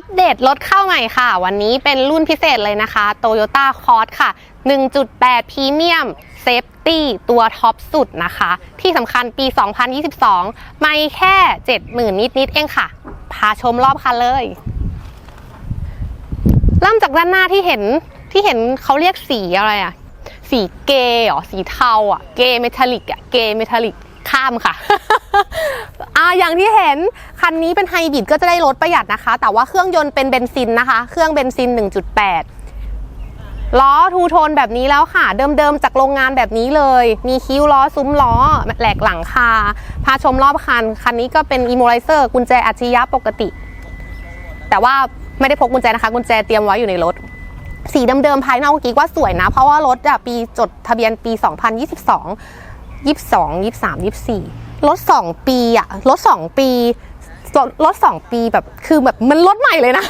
อัปเดตรถเข้าใหม่ค่ะ วันนี้เป็นรุ่นพิเศษเลยนะคะ Toyota c o r s ค่ะ 1.8 Premium Safety ตัวท็อปสุดนะคะ ที่สำคัญปี 2022 ไม่แค่ 70,000 นิด ๆ เองค่ะ พาชมรอบคันเลย เริ่มจากด้านหน้าที่เห็นที่เห็นเขาเรียกสีอะไรอะสีเกย์หรอ สีเทาอะเกย์เมทัลลิกอะเกย์เมทัลลิกข้ามค่ะ อ่าอย่างที่เห็นคันนี้เป็นไฮบริดก็จะได้ลดประหยัดนะคะ แต่ว่าเครื่องยนต์เป็นเบนซินนะคะ เครื่องเบนซิน 1.8 ล้อทูโทนแบบนี้แล้วค่ะ เดิมๆจากโรงงานแบบนี้เลย มีคิ้วล้อซุ้มล้อ แหลกหลังคา พาชมรอบคัน คันนี้ก็เป็นอีโมไลเซอร์กุญแจอัจฉริยะปกติ แต่ว่าไม่ได้พกกุญแจนะคะ กุญแจเตรียมไว้อยู่ในรถ สีเดิมๆภายนอกกิ๊กว่าสวยนะ เพราะว่ารถอะปีจดทะเบียนปี 2022 22 23 24 รถ2ปีอะรถ2ปีรถรถ2ปีแบบคือแบบมันรถใหม่เลยนะ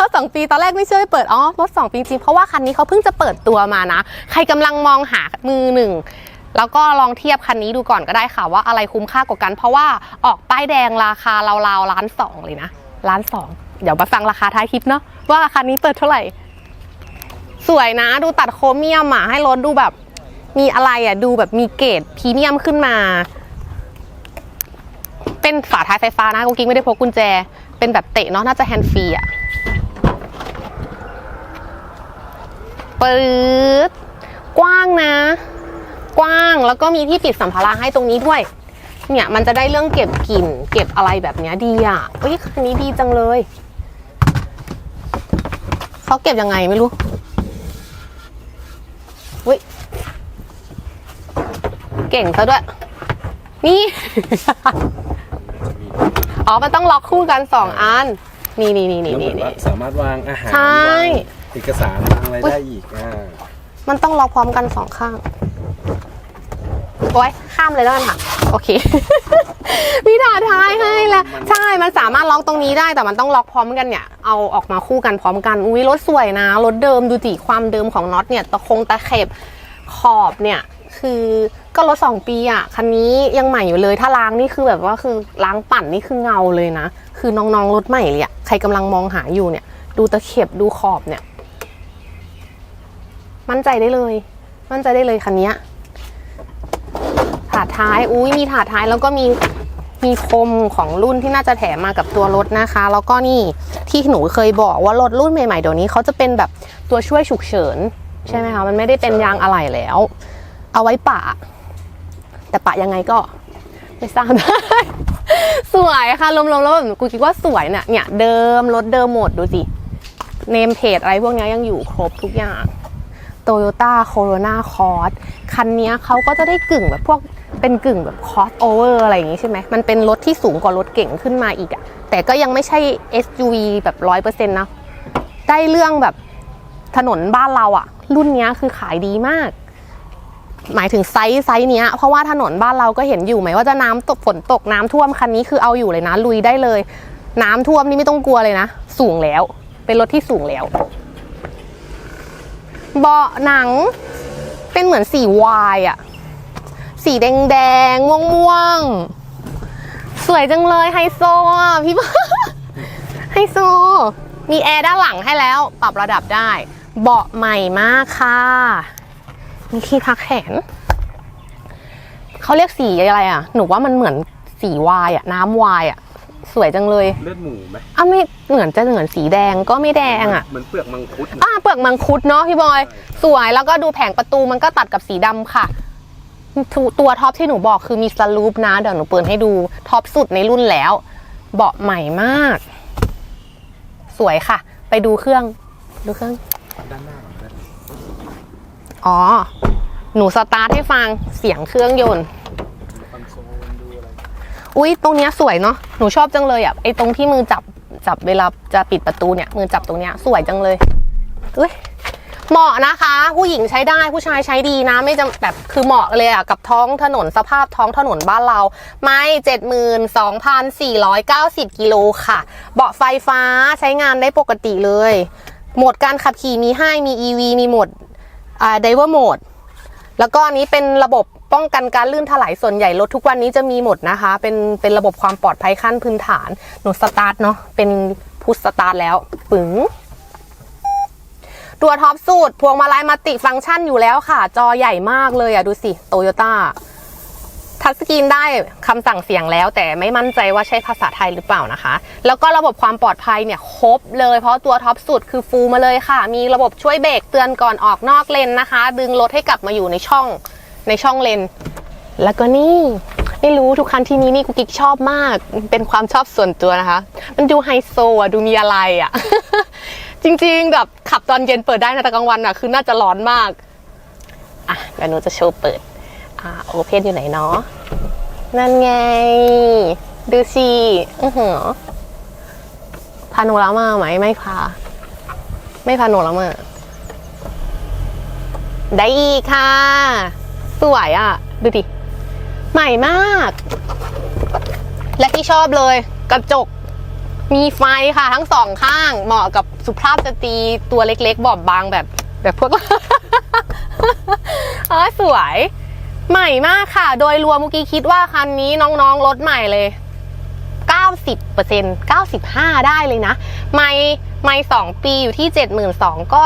รถ2ปีตอนแรกไม่เชื่อเปิดอ๋อรถ2ปีจริงเพราะว่าคันนี้เขาเพิ่งจะเปิดตัวมานะ ใครกำลังมองหามือหนึ่งแล้วก็ลองเทียบคันนี้ดูก่อนก็ได้ค่ะว่าอะไรคุ้มค่ากว่ากัน เพราะว่าออกป้ายแดงราคาราวๆล้านสองเลยนะล้านสองเดี๋ยวมาฟังราคาท้ายคลิปเนาะว่าคันนี้เปิดเท่าไหร่ สวยนะดูตัดโครเมียมอะให้รถดูแบบ มีอะไรอะดูแบบมีเกรดพรีเมียมขึ้นมา เป็นฝาท้ายไฟฟ้านะกุ๊กกิ๊กไม่ได้พกกุญแจ เป็นแบบเตะเนาะน่าจะแฮนด์ฟรีอะปืดกว้างนะ กว้างแล้วก็มีที่ปิดสัมภาระให้ตรงนี้ด้วย เนี่ยมันจะได้เรื่องเก็บกลิ่น เก็บอะไรแบบเนี้ยดีอะเอ้ยคันนี้ดีจังเลยเขาเก็บยังไงไม่รู้อุ้ยเก่งซะด้วย นี่ อ๋อ มันต้องล็อกคู่กันสองอัน นี่นี่นี่นี่แล้วเหมืนี่อนว่าสามารถวางอาหารใช่ วางเอกสารวางอะไรได้อีกอ่ามันต้องล็อกพร้อมกันสองข้าง โอ้ยข้ามเลยแล้วกันค่ะ โอเค มีถาท้ายให้แล้ว ใช่ มันสามารถล็อกตรงนี้ได้ แต่มันต้องล็อกพร้อมกันเนี่ย เอาออกมาคู่กันพร้อมกัน อุ้ยรถสวยนะ รถเดิมดูสิความเดิมของน็อตเนี่ย ตะคงตะเข็บขอบเนี่ย คือ ก็รถสองปีอะคันนี้ยังใหม่อยู่เลย ถ้าล้างนี่คือแบบว่าคือล้างปั่นนี่คือเงาเลยนะ คือน้องๆรถใหม่เลยอะใครกำลังมองหาอยู่เนี่ย ดูตะเข็บดูขอบเนี่ย มั่นใจได้เลย มั่นใจได้เลยคันนี้ถาดท้ายอุ้ยมีถาดท้ายแล้วก็มีมีคมของรุ่นที่น่าจะแถมมากับตัวรถนะคะ แล้วก็นี่ที่หนูเคยบอกว่ารถรุ่นใหม่ๆเดี๋ยวนี้เขาจะเป็นแบบตัวช่วยฉุกเฉิน ใช่ไหมคะมันไม่ได้เป็นยางอะไหล่แล้ว เอาไว้ปะ แต่ปะยังไงก็ไม่ทราบได้ สวยค่ะรวมๆแล้วแบบกูคิดว่าสวยเนี่ยเนี่ยเดิมรถเดิมหมดดูสิเนมเพจอะไรพวกนี้ยังอยู่ครบทุกอย่าง Toyota Corona Cross คันนี้เขาก็จะได้กึ่งแบบพวกเป็นกึ่งแบบ cross over อะไรอย่างงี้ใช่ไหม มันเป็นรถที่สูงกว่ารถเก่งขึ้นมาอีกอะแต่ก็ยังไม่ใช่ SUV แบบร้อยเปอร์เซ็นต์นะ ได้เรื่องแบบถนนบ้านเราอะรุ่นนี้คือขายดีมาก หมายถึงไซส์ไซส์เนี้ยเพราะว่าถนนบ้านเราก็เห็นอยู่ไหมว่าจะน้ำตกฝนตกน้ำท่วมคันนี้คือเอาอยู่เลยนะ ลุยได้เลย น้ำท่วมนี่ไม่ต้องกลัวเลยนะ สูงแล้ว เป็นรถที่สูงแล้ว เบาะหนังเป็นเหมือนสีวายอะสีแดงแดงม่วงม่วงสวยจังเลยไฮโซอะพี่บ้าไฮโซ มีแอร์ด้านหลังให้แล้ว ปรับระดับได้ เบาะใหม่มากค่ะ มีที่พักแขน เขาเรียกสีอะไรอะ หนูว่ามันเหมือนสีวายอะ น้ำวายอะ สวยจังเลยเลือดหมูไหมอะไม่เหมือนจะเหมือนสีแดงก็ไม่แดงอะ เหมือนเปลือกมังคุดอ่าเปลือกมังคุดเนาะพี่บอย สวยแล้วก็ดูแผงประตูมันก็ตัดกับสีดำค่ะตัวตัวท็อปที่หนูบอกคือมีสลูปนะ เดี๋ยวหนูเปิดให้ดูท็อปสุดในรุ่นแล้ว เบาะใหม่มาก สวยค่ะ ไปดูเครื่อง ดูเครื่องด้านหน้าก่ อ๋อ หนูสตาร์ทให้ฟังเสียงเครื่องยนต์ อุ้ยตรงเนี้ยสวยเนาะ หนูชอบจังเลยอะ ไอ้ตรงที่มือจับจับเวลาจะปิดประตูเนี่ย มือจับตรงเนี้ยสวยจังเลยอุ้ยเหมาะนะคะ ผู้หญิงใช้ได้ผู้ชายใช้ดีนะ ไม่จำแบบคือเหมาะเลยอะ กับท้องถนนสภาพท้องถนนบ้านเรา ไม่เจ็ดหมื่นสองพันสี่ร้อยเก้าสิบกิโลค่ะ เบาะไฟฟ้าใช้งานได้ปกติเลย โหมดการขับขี่มีให้มี EV มีโหมด ดิเวอร์โหมดแล้วก็อันนี้เป็นระบบป้องกันการลื่นถลายส่วนใหญ่รถทุกวันนี้จะมีหมดนะคะ เป็นเป็นระบบความปลอดภัยขั้นพื้นฐาน หนูสตาร์ทเนาะเป็นพุชสตาร์ทแล้วปึ๋งตัวท็อปสูตรพวงมาลัยมัลติฟังก์ชันอยู่แล้วค่ะ จอใหญ่มากเลยอะดูสิโตโยต้า ทัชสกรีนได้คำสั่งเสียงแล้ว แต่ไม่มั่นใจว่าใช่ภาษาไทยหรือเปล่านะคะ แล้วก็ระบบความปลอดภัยเนี่ยครบเลยเพราะตัวท็อปสุดคือฟูลมาเลยค่ะ มีระบบช่วยเบรกเตือนก่อนออกนอกเลนนะคะ ดึงรถให้กลับมาอยู่ในช่องในช่องเลน แล้วก็นี่ไม่รู้ทุกคันที่นี้นี่กุกกิ๊กชอบมาก เป็นความชอบส่วนตัวนะคะ มันดูไฮโซอะดูมีอะไรอะจริงๆแบบขับตอนเย็นเปิดได้นะแต่กลางวันอะคือน่าจะร้อนมาก อะเดี๋ยวหนูจะโชว์เปิด อ่าโอเพนอยู่ไหนเนาะนั่นไง ดูสิอือหือพาโนรามาไหมไม่พา ไม่พาโนรามาได้อีกค่ะ สวยอะดูดิ ใหม่มาก และที่ชอบเลยกระจก มีไฟค่ะทั้งสองข้าง เหมาะกับสุภาพสตรีตัวเล็กๆ บอบบางแบบแบบพวกเออสวย ใหม่มากค่ะ โดยรวมเมื่อกี้คิดว่าคันนี้น้องๆรถใหม่เลย 90% 95 ได้เลยนะ ไม่ไม่สองปีอยู่ที่ 72,000ก็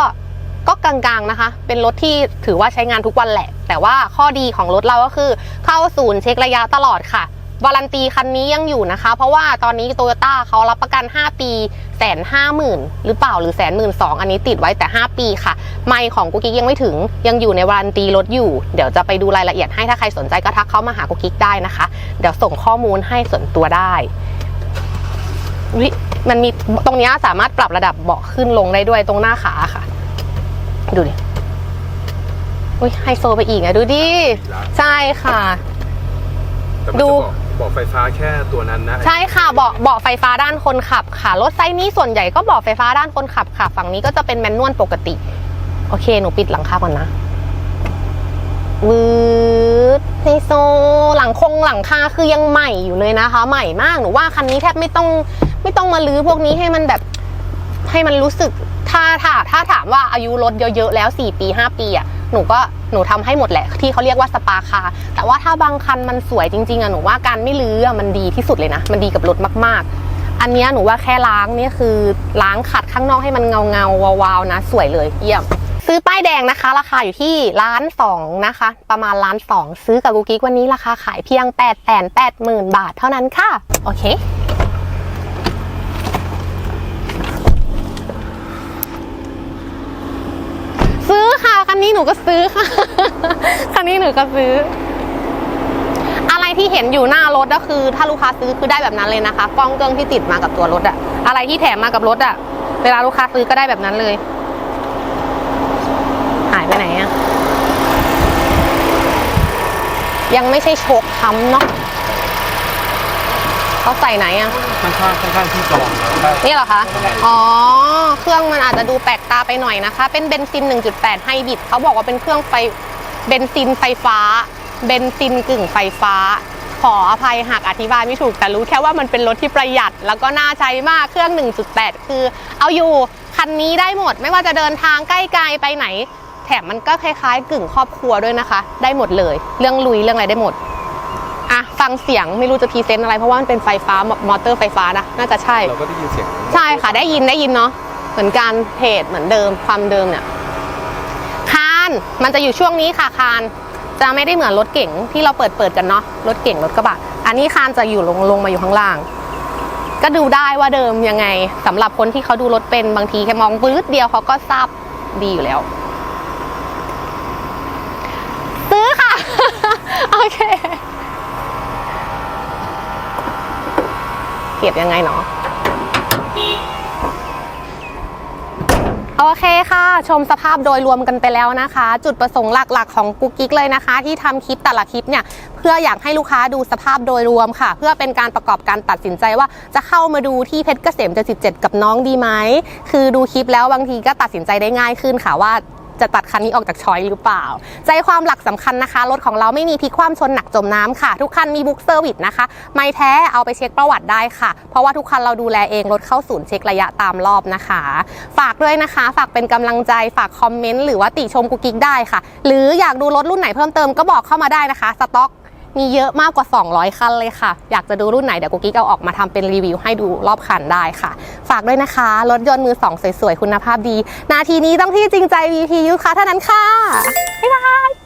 ก็กลางๆนะคะ เป็นรถที่ถือว่าใช้งานทุกวันแหละ แต่ว่าข้อดีของรถเราก็คือ เข้าศูนย์เช็คระยะตลอดค่ะ วารันตีคันนี้ยังอยู่นะคะ เพราะว่าตอนนี้โตโยต้าเขารับประกัน 5 ปีแสนห้าหมื่นหรือเปล่าหรือแสนหมื่นสองอันนี้ติดไว้แต่ 5 ปีค่ะ ไม่ของกุ๊กกิ๊กยังไม่ถึงยังอยู่ในวารันตีรถอยู่ เดี๋ยวจะไปดูรายละเอียดให้ถ้าใครสนใจก็ทักเข้ามาหากุ๊กกิ๊กได้นะคะ เดี๋ยวส่งข้อมูลให้ส่วนตัวได้วิมันมีตรงนี้สามารถปรับระดับเบาะขึ้นลงได้ด้วยตรงหน้าขาค่ะ ดูดิอุ้ยไฮโซไปอีกอะดูดิ ใช่ค่ะ ดู จะบอกบอกไฟฟ้าแค่ตัวนั้นนะใช่ค่ะเบาะเบาะไฟฟ้าด้านคนขับค่ะรถไซส์นี้ส่วนใหญ่ก็เบาะไฟฟ้าด้านคนขับค่ะ ฝั่งนี้ก็จะเป็นแมนนวลปกติ โอเคหนูปิดหลังคาก่อนนะวืดไฮโซหลังคงหลังคาคือยังใหม่อยู่เลยนะคะ ใหม่มากหนูว่าคันนี้แทบไม่ต้องไม่ต้องมาลื้อพวกนี้ให้มันแบบให้มันรู้สึกถ้าถ้าถ้าถามว่าอายุรถเยอะๆแล้ว 4 ปี 5 ปีอะหนูก็ หนูทำให้หมดแหละที่เขาเรียกว่าสปาคา แต่ว่าถ้าบางคันมันสวยจริงๆอะหนูว่าการไม่ลื้อมันดีที่สุดเลยนะ มันดีกับรถมากๆ อันนี้หนูว่าแค่ล้างนี่คือล้างขัดข้างนอกให้มันเงาเงาๆวาวๆนะ สวยเลยเยี่ยมซื้อป้ายแดงนะคะ ราคาอยู่ที่ล้านสองนะคะ ประมาณล้านสองซื้อกับกูกิ๊กวันนี้ราคาขายเพียง8ปดแสนแปดหมื่นบาทเท่านั้นค่ะ โอเค ซื้อ คันนี้หนูก็ซื้อค่ะ คันนี้หนูก็ซื้อ อะไรที่เห็นอยู่หน้ารถก็คือ ถ้าลูกค้าซื้อคือได้แบบนั้นเลยนะคะ กล้องเกิงที่ติดมากับตัวรถอะอะไรที่แถมมากับรถอะเวลาลูกค้าซื้อก็ได้แบบนั้นเลย หายไปไหนอะยังไม่ใช่โชคค้ำเนาะ เขาใส่ไหนอะข้างข้างข้างข้างที่กรองครับนี่เหรอคะ อ๋อ เครื่องมันอาจจะดูแปลกตาไปหน่อยนะคะ เป็นเบนซิน 1.8 ไฮบริดเขาบอกว่าเป็นเครื่องไฟเบนซินไฟฟ้า เบนซินกึ่งไฟฟ้า ขออภัยหากอธิบายไม่ถูก แต่รู้แค่ว่ามันเป็นรถที่ประหยัด แล้วก็น่าใช้มาก เครื่อง 1.8 คือ เอาอยู่คันนี้ได้หมด ไม่ว่าจะเดินทางใกล้ๆไปไหน แถมมันก็คล้ายๆ กึ่งครอบครัวด้วยนะคะ ได้หมดเลย เรื่องลุยเรื่องอะไรได้หมดอะ ฟังเสียงไม่รู้จะพรีเซนต์อะไรเพราะว่ามันเป็นไฟฟ้ามอเตอร์ไฟฟ้านะน่าจะใช่ เราก็ได้ยินเสียงใช่ค่ะได้ยินได้ยินเนาะเหมือนกันเพจเหมือนเดิมความเดิมเนี่ยคานมันจะอยู่ช่วงนี้ค่ะคานจะไม่ได้เหมือนรถเก๋งที่เราเปิดเปิดกันเนาะรถเก๋งรถกระบะอันนี้คานจะอยู่ลงลงมาอยู่ข้างล่าง ก็ดูได้ว่าเดิมยังไงสำหรับคนที่เขาดูรถเป็นบางทีแค่มองปื๊ดเดียวเขาก็ทราบดีอยู่แล้ว ซื้อค่ะ โอเค เก็บยังไงเนาะโอเคค่ะ ชมสภาพโดยรวมกันไปแล้วนะคะ จุดประสงค์หลักๆ ของกุ๊กกิ๊กเลยนะคะ ที่ทำคลิปแต่ละคลิปเนี่ยเพื่ออยากให้ลูกค้าดูสภาพโดยรวมค่ะ เพื่อเป็นการประกอบการตัดสินใจว่าจะเข้ามาดูที่เพชรเกษม77กับน้องดีไหมคือดูคลิปแล้วบางทีก็ตัดสินใจได้ง่ายขึ้นค่ะว่า จะตัดคันนี้ออกจากชอยหรือเปล่า ใจความหลักสำคัญนะคะ รถของเราไม่มีพลิกคว่ำชนหนักจมน้ำค่ะ ทุกคันมีบุ๊กเซอร์วิสนะคะ ไม่แท้เอาไปเช็คประวัติได้ค่ะ เพราะว่าทุกคันเราดูแลเองรถเข้าศูนย์เช็คระยะตามรอบนะคะ ฝากด้วยนะคะ ฝากเป็นกำลังใจฝากคอมเมนต์หรือว่าติชมกุกกิ๊กได้ค่ะ หรืออยากดูรถรุ่นไหนเพิ่มเติมก็บอกเข้ามาได้นะคะสต็อก มีเยอะมากกว่า 200 คันเลยค่ะ อยากจะดูรุ่นไหน เดี๋ยวกุ๊กกิ๊กเอาออกมาทำเป็นรีวิวให้ดูรอบคันได้ค่ะ ฝากด้วยนะคะ รถยนต์มือสองสวยๆ คุณภาพดี นาทีนี้ต้องที่จริงใจ VP ยุค่ะเท่านั้นค่ะ บ๊ายบาย